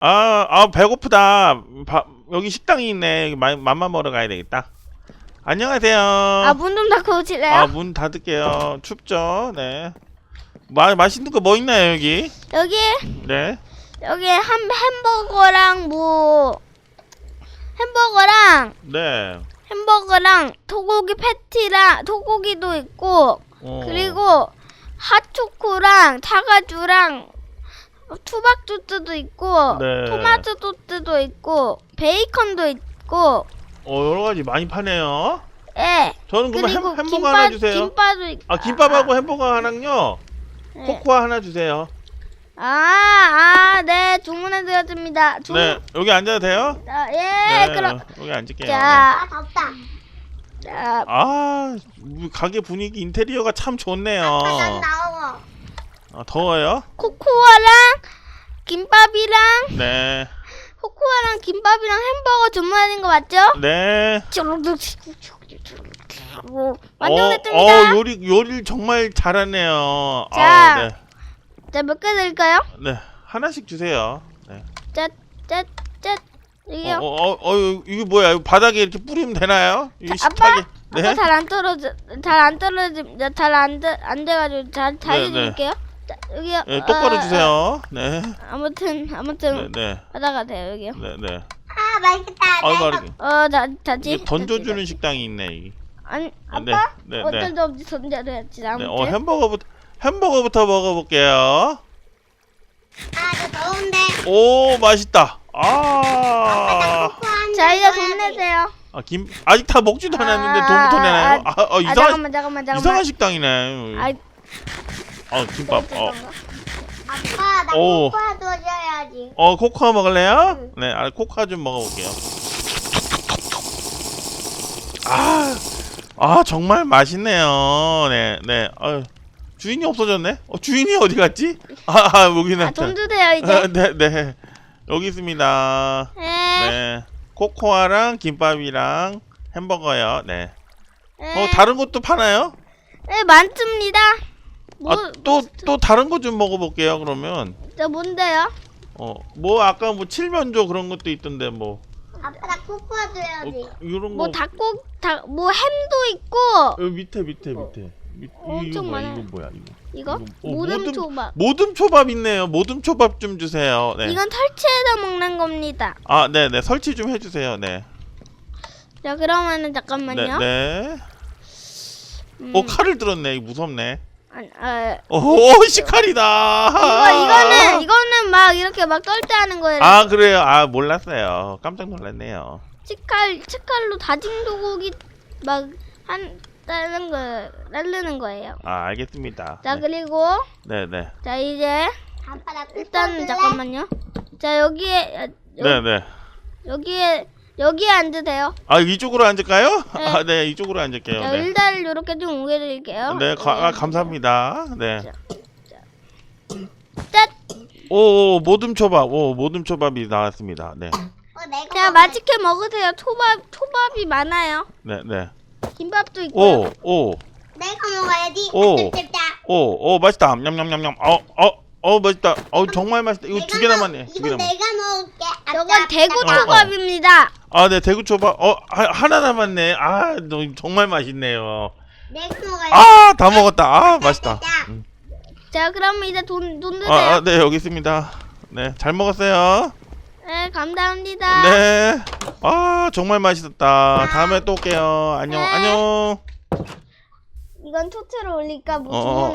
아, 아 배고프다. 바, 여기 식당이 있네. 마, 맘만 먹으러 가야 되겠다. 안녕하세요. 아, 문 좀 닫고 오실래요? 아, 문 닫을게요. 춥죠? 네. 마, 맛있는 거 뭐 있나요, 여기? 여기, 네. 여기 한 햄버거랑 뭐, 햄버거랑, 네. 햄버거랑 소고기 패티랑, 소고기도 있고, 어. 그리고 핫초코랑 사과주랑 투박 소스도 있고, 네. 토마토 소스도 있고, 베이컨도 있고, 어, 여러 가지 많이 파네요. 예. 저는 그러면 햄, 햄버거 김밥, 하나 주세요. 김밥도 있고. 아, 김밥하고 햄버거 하나랑요. 네. 코코아 하나 주세요. 아, 아, 네, 주문해 드렸습니다. 주... 네. 여기 앉아도 돼요? 아, 예, 네. 그럼. 여기 앉을게요. 네. 자, 덥다. 자, 아, 가게 분위기 인테리어가 참 좋네요. 난 나오고. 아, 더워요? 코코아랑 김밥이랑 네. 코코아랑 김밥이랑 햄버거 주문하는 거 맞죠? 네. 오, 어, 완성됐습니다. 어, 요리 요리를 정말 잘하네요. 자. 아, 네. 자, 몇 개 드릴까요? 네. 하나씩 주세요. 네. 짠, 짠, 짠. 어, 이게요. 어, 어, 어, 이거 뭐야? 이거 바닥에 이렇게 뿌리면 되나요? 자, 아빠, 식탁에. 네. 아빠 잘안 떨어져, 잘 안 떨어지, 잘안 안 돼가지고 잘 잘 네, 네. 해드릴게요. 자, 여기요. 네, 똑바로 어, 주세요. 네. 어, 아무튼, 네, 아무튼 네. 하다가 돼요 여기요. 네, 네. 아 맛있겠다. 아유, 내가 말이. 어, 자, 자지. 이게 던져주는 자지. 식당이 있네. 아니, 아, 네, 아빠 네, 어쩔 네. 수 없이 던져야지. 네. 아무튼. 어, 햄버거부터 햄버거부터 먹어볼게요. 아 저 더운데. 오, 맛있다. 아. 자, 잔 이제. 돈 내세요. 아, 김 아직 다 먹지도 아, 않았는데 아, 돈부터 내나요? 아, 어, 아, 이상한 잠깐만, 잠깐만, 잠깐만. 이상한 식당이네. 아 이, 아, 김밥. 어. 아빠 나 오. 코코아 줘야지. 어, 코코아 먹을래요? 네, 아, 코코아 좀 먹어볼게요. 아, 아, 정말 맛있네요. 네, 네. 아유, 주인이 없어졌네? 어, 주인이 어디 갔지? 아, 아 여기는. 아, 돈 주세요 이제. 아, 네, 네. 여기 있습니다. 네. 네. 코코아랑 김밥이랑 햄버거요. 네. 네. 어, 다른 것도 파나요? 네, 많습니다. 뭐, 아, 또, 또 다른 거 좀 먹어볼게요, 그러면. 저 뭔데요? 어, 뭐, 아까 뭐 칠면조 그런 것도 있던데, 뭐. 아빠 나 코코아 줘야지. 어, 이런 뭐 거. 닭고 닭, 뭐 햄도 있고 여기 밑에, 밑에, 밑에. 밑, 이거, 엄청 이거 뭐야, 많아요. 이거 뭐야, 이거. 이거 어, 모듬 초밥. 모듬 초밥 있네요. 모듬 초밥 좀 주세요. 네. 이건 설치해서 먹는 겁니다. 아, 네, 네. 설치 좀 해주세요. 네. 자, 그러면은 네, 잠깐만요. 네. 음, 어, 칼을 들었네. 무섭네. 아, 아, 오, 시칼이다. 이거 이거는 이거는 막 이렇게 막 떨 때 하는 거예요. 아 그래요? 아 몰랐어요. 깜짝 놀랐네요. 치칼 치칼로 다진 소고기 막한 따는 거 자르는 거예요. 아 알겠습니다. 자, 네. 그리고 네, 네, 자 이제 아빠 나 코코아 일단? 잠깐만요. 자 여기에 여, 네, 네. 여기에 여기에 앉으세요. 아 이쪽으로 앉을까요? 네. 아, 네, 이쪽으로 앉을게요. 자, 네, 일단을 이렇게 좀 옮겨드릴게요. 네, 가, 아, 감사합니다. 네. 짠! 오, 오, 모듬 초밥, 오, 모듬 초밥이 나왔습니다. 네, 어 내가. 자 맛있게 먹으세요. 초밥 초밥이 많아요. 네, 네. 김밥도 있고요. 오, 오, 내가 먹어야지. 오. 짭짭짭. 오, 오, 맛있다. 냠냠냠냠. 어, 어, 어, 맛있다. 어, 정말 맛있다. 이거 두 개 내가 남았네. 먹- 두개 이거 남았네. 내가 먹을게. 아, 짭, 대구 짭. 초밥입니다. 아, 네, 대구 초밥. 어, 하, 하나 남았네. 아, 너 정말 맛있네요. 내가. 아, 다 먹었다. 아, 맛있다. 음. 자 그럼 이제 돈 돈 드세요. 아, 아, 네, 여기 있습니다. 네, 잘 먹었어요. 네 감사합니다. 네. 아, 정말 맛있었다. 다음에 또 올게요. 안녕, 네. 안녕. 이건 토트로 올릴까 뭐 어, 주문 어,